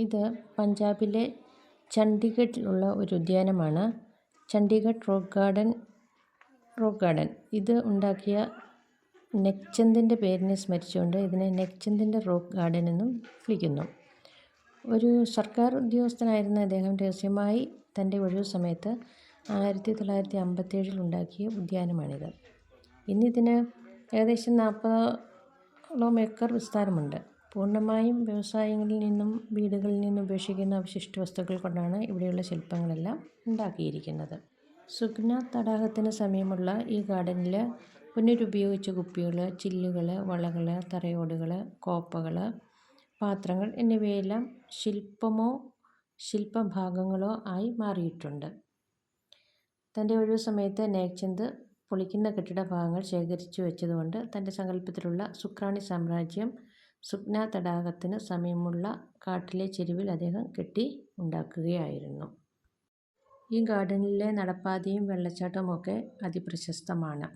ഇത് പഞ്ചാബിലെ ചണ്ഡീഗഡിലുള്ള ഒരു ഉദ്യാനമാണ്. Chandigarh rock garden rock garden. ഇത് ഉണ്ടാക്കിയ നെക്ചന്ദിന്റെ പേരിനെ സ്മരിച്ചുകൊണ്ട് ഇതിനെ നെക്ചന്ദിന്റെ റോക്ക് ഗാർഡൻ എന്നും വിളിക്കുന്നു. ഒരു സർക്കാർ ഉദ്യോഗസ്ഥനായിരുന്ന അദ്ദേഹം രഹസ്യമായി തന്റെ ഒഴിവു സമയത്ത് ആയിരത്തി തൊള്ളായിരത്തി അമ്പത്തേഴിൽ ഉണ്ടാക്കിയ ഉദ്യാനമാണിത്. ഇന്നിതിന് ഏകദേശം നാൽപ്പതോളം ഏക്കർ വിസ്താരമുണ്ട്. പൂർണമായും വ്യവസായങ്ങളിൽ നിന്നും വീടുകളിൽ നിന്നും ഉപേക്ഷിക്കുന്ന അവശിഷ്ട വസ്തുക്കൾ കൊണ്ടാണ് ഇവിടെയുള്ള ശില്പങ്ങളെല്ലാം ഉണ്ടാക്കിയിരിക്കുന്നത്. സുഖ്ന തടാകത്തിന് സമീപമുള്ള ഈ ഗാർഡനിൽ പുനരുപയോഗിച്ച കുപ്പികൾ ചില്ലുകൾ വളകൾ തറയോടുകൾ കോപ്പകൾ പാത്രങ്ങൾ എന്നിവയെല്ലാം ശില്പമോ ശില്പഭാഗങ്ങളോ ആയി മാറിയിട്ടുണ്ട്. തന്റെ ഒഴിവ് സമയത്ത് നേക്ചന്ദ് പൊളിക്കുന്ന കെട്ടിട ഭാഗങ്ങൾ ശേഖരിച്ചു വെച്ചതുകൊണ്ട് തന്റെ സങ്കല്പത്തിലുള്ള സുക്രാണി സാമ്രാജ്യം സുഖ്ന തടാകത്തിന് സമീപമുള്ള കാട്ടിലെ ചെരുവിൽ അദ്ദേഹം കെട്ടി ഉണ്ടാക്കുകയായിരുന്നു. ഈ ഗാർഡനിലെ നടപ്പാതയും വെള്ളച്ചാട്ടവും ഒക്കെ അതിപ്രശസ്തമാണ്.